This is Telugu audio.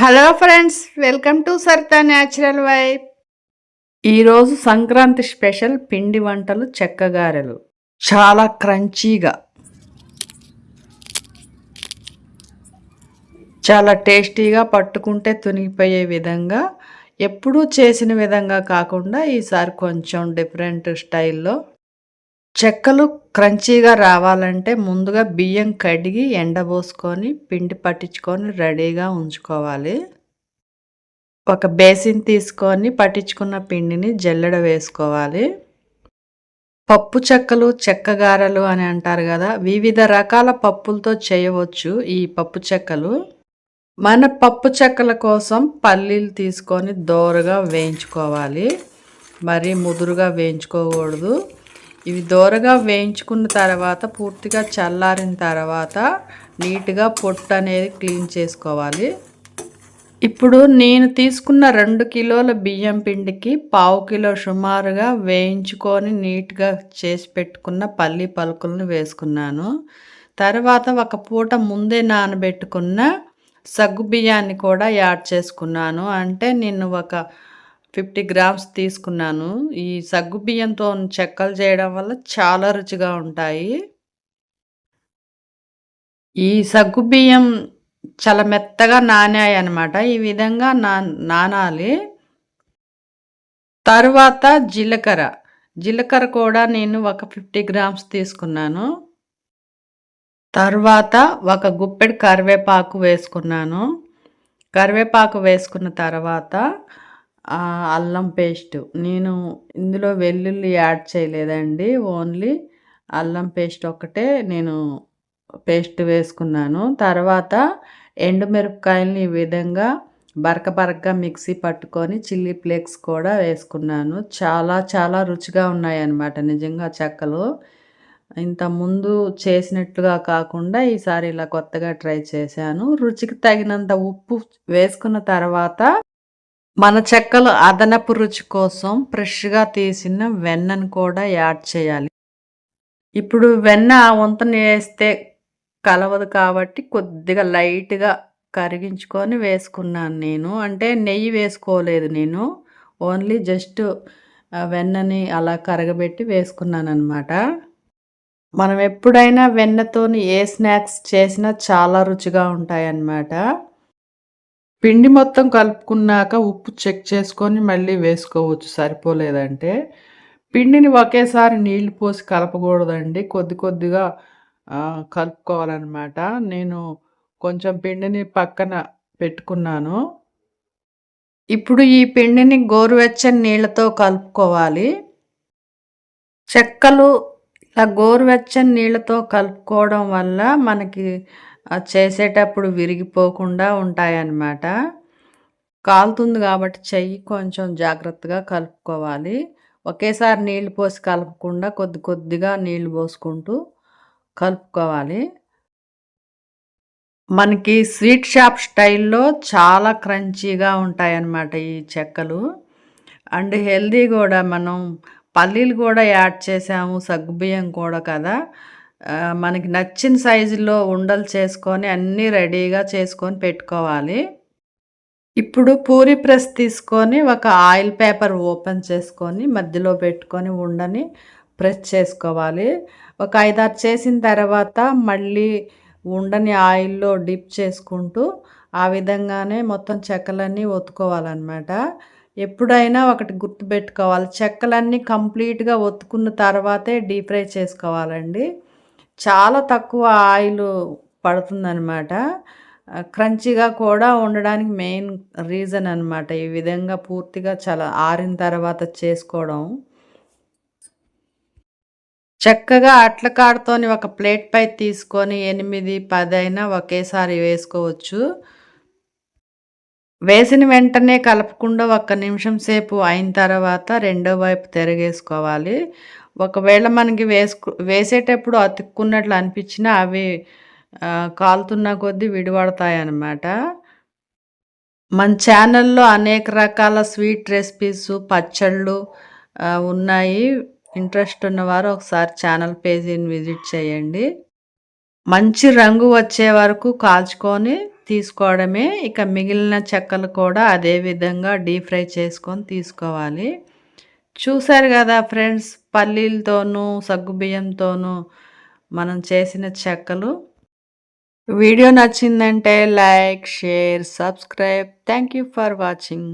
Hello friends welcome to Saritha natural wife ఈరోజు సంక్రాంతి స్పెషల్ పిండి వంటలు చెక్కగారెలు. చాలా క్రంచీగా. చాలా టేస్టీగా పట్టుకుంటే తునిగిపోయే విధంగా ఎప్పుడూ చేసిన విధంగా కాకుండా ఈసారి కొంచెం డిఫరెంట్ స్టైల్లో చెక్కలు క్రంచీగా రావాలంటే ముందుగా బియ్యం కడిగి ఎండబోసుకొని పిండి పట్టించుకొని రెడీగా ఉంచుకోవాలి. ఒక బేసిన్ తీసుకొని పట్టించుకున్న పిండిని జల్లెడ వేసుకోవాలి. పప్పు చెక్కలు చెక్కగారలు అని అంటారు కదా వివిధ రకాల పప్పులతో చేయవచ్చు ఈ పప్పు చెక్కలు. మన పప్పు చెక్కల కోసం పల్లీలు తీసుకొని దోరగా వేయించుకోవాలి. మరీ ముదురుగా వేయించుకోకూడదు. ఇవి దోరగా వేయించుకున్న తర్వాత పూర్తిగా చల్లారిన తర్వాత నీట్గా పొట్టు అనేది క్లీన్ చేసుకోవాలి. ఇప్పుడు నేను తీసుకున్న రెండు కిలోల బియ్యం పిండికి పావు కిలో సుమారుగా వేయించుకొని నీట్గా చేసి పెట్టుకున్న పల్లి పలుకులను వేసుకున్నాను. తర్వాత ఒక పూట ముందే నానబెట్టుకున్న సగ్గు బియ్యాన్ని కూడా యాడ్ చేసుకున్నాను. అంటే నేను ఒక ఫిఫ్టీ గ్రామ్స్ తీసుకున్నాను. ఈ సగ్గు బియ్యంతో చెక్కలు చేయడం వల్ల చాలా రుచిగా ఉంటాయి. ఈ సగ్గు బియ్యం చాలా మెత్తగా నానాయి అనమాట ఈ విధంగా నా నానాలి. తర్వాత జీలకర్ర. జీలకర్ర కూడా నేను ఒక ఫిఫ్టీ గ్రామ్స్ తీసుకున్నాను. తర్వాత ఒక గుప్పెడు కరివేపాకు వేసుకున్నాను. కరివేపాకు వేసుకున్న తర్వాత అల్లం పేస్ట్. నేను ఇందులో వెల్లుల్లి యాడ్ చేయలేదండి ఓన్లీ అల్లం పేస్ట్ ఒక్కటే నేను పేస్ట్ వేసుకున్నాను. తర్వాత ఎండుమిరపకాయలని ఈ విధంగా బరక బరకగా మిక్సీ పట్టుకొని చిల్లీ ఫ్లేక్స్ కూడా వేసుకున్నాను. చాలా చాలా రుచిగా ఉన్నాయి అన్నమాట నిజంగా చెక్కలు. ఇంత ముందు చేసినట్లుగా కాకుండా ఈసారి ఇలా కొత్తగా ట్రై చేశాను. రుచికి తగినంత ఉప్పు వేసుకున్న తర్వాత మన చెక్కలు అదనపు రుచి కోసం ఫ్రెష్గా తీసిన వెన్నను కూడా యాడ్ చేయాలి. ఇప్పుడు వెన్న వంతన వేస్తే కలవదు కాబట్టి కొద్దిగా లైట్గా కరిగించుకొని వేసుకున్నాను నేను. అంటే నెయ్యి వేసుకోలేదు నేను. ఓన్లీ జస్ట్ వెన్నని అలా కరగబెట్టి వేసుకున్నాను అనమాట మనం ఎప్పుడైనా వెన్నతోని ఏ స్నాక్స్ చేసినా చాలా రుచిగా ఉంటాయన్నమాట. పిండి మొత్తం కలుపుకున్నాక ఉప్పు చెక్ చేసుకొని మళ్ళీ వేసుకోవచ్చు. సరిపోలేదంటే పిండిని ఒకేసారి నీళ్ళు పోసి కలపకూడదండి. కొద్ది కొద్దిగా కలుపుకోవాలన్నమాట. నేను కొంచెం పిండిని పక్కన పెట్టుకున్నాను. ఇప్పుడు ఈ పిండిని గోరువెచ్చని నీళ్ళతో కలుపుకోవాలి. చెక్కలు ఇలా గోరువెచ్చని నీళ్ళతో కలుపుకోవడం వల్ల మనకి చేసేటప్పుడు విరిగిపోకుండా ఉంటాయన్నమాట. కాలుతుంది కాబట్టి చెయ్యి కొంచెం జాగ్రత్తగా కలుపుకోవాలి. ఒకేసారి నీళ్ళు పోసి కలపకుండా కొద్ది కొద్దిగా నీళ్ళు పోసుకుంటూ కలుపుకోవాలి. మనకి స్వీట్ షాప్ స్టైల్లో చాలా క్రంచీగా ఉంటాయన్నమాట ఈ చెక్కలు. అండ్ హెల్దీ కూడా మనం పల్లీలు కూడా యాడ్ చేసాము సగ్గుబియ్యం కూడా కదా. మనకి నచ్చిన సైజులో ఉండలు చేసుకొని అన్నీ రెడీగా చేసుకొని పెట్టుకోవాలి. ఇప్పుడు పూరి ప్రెస్ తీసుకొని ఒక ఆయిల్ పేపర్ ఓపెన్ చేసుకొని మధ్యలో పెట్టుకొని ఉండని ప్రెస్ చేసుకోవాలి. ఒక ఐదారు చేసిన తర్వాత మళ్ళీ ఉండని ఆయిల్లో డిప్ చేసుకుంటూ ఆ విధంగానే మొత్తం చెక్కలన్నీ ఒత్తుకోవాలన్నమాట. ఎప్పుడైనా ఒకటి గుర్తుపెట్టుకోవాలి. చెక్కలన్నీ కంప్లీట్గా ఒత్తుకున్న తర్వాతే డీప్ ఫ్రై చేసుకోవాలండి. చాలా తక్కువ ఆయిల్ పడుతుందనమాట క్రంచిగా కూడా ఉండడానికి మెయిన్ రీజన్ అనమాట ఈ విధంగా పూర్తిగా చాలా ఆరిన తర్వాత చేసుకోవడం. చక్కగా అట్లకాడతోని ఒక ప్లేట్ పై తీసుకొని ఎనిమిది పది అయినా ఒకేసారి వేసుకోవచ్చు. వేసిన వెంటనే కలపకుండా ఒక్క నిమిషం సేపు అయిన తర్వాత రెండో వైపు తిరగేసుకోవాలి. ఒకవేళ మనకి వేసుకు వేసేటప్పుడు అతుక్కున్నట్లు అనిపించినా అవి కాలుతున్న కొద్దీ విడిపడతాయి అన్నమాట మన ఛానల్లో అనేక రకాల స్వీట్ రెసిపీస్ పచ్చళ్ళు ఉన్నాయి. ఇంట్రెస్ట్ ఉన్నవారు ఒకసారి ఛానల్ పేజీని విజిట్ చేయండి. మంచి రంగు వచ్చే వరకు కాల్చుకొని తీసుకోవడమే. ఇక మిగిలిన చెక్కలు కూడా అదే విధంగా డీప్ ఫ్రై చేసుకొని తీసుకోవాలి. చూశారు కదా ఫ్రెండ్స్ పల్లీలతోనూ సగ్గుబియ్యంతోనూ మనం చేసిన చెక్కలు. వీడియో నచ్చిందంటే like share subscribe. Thank you for watching.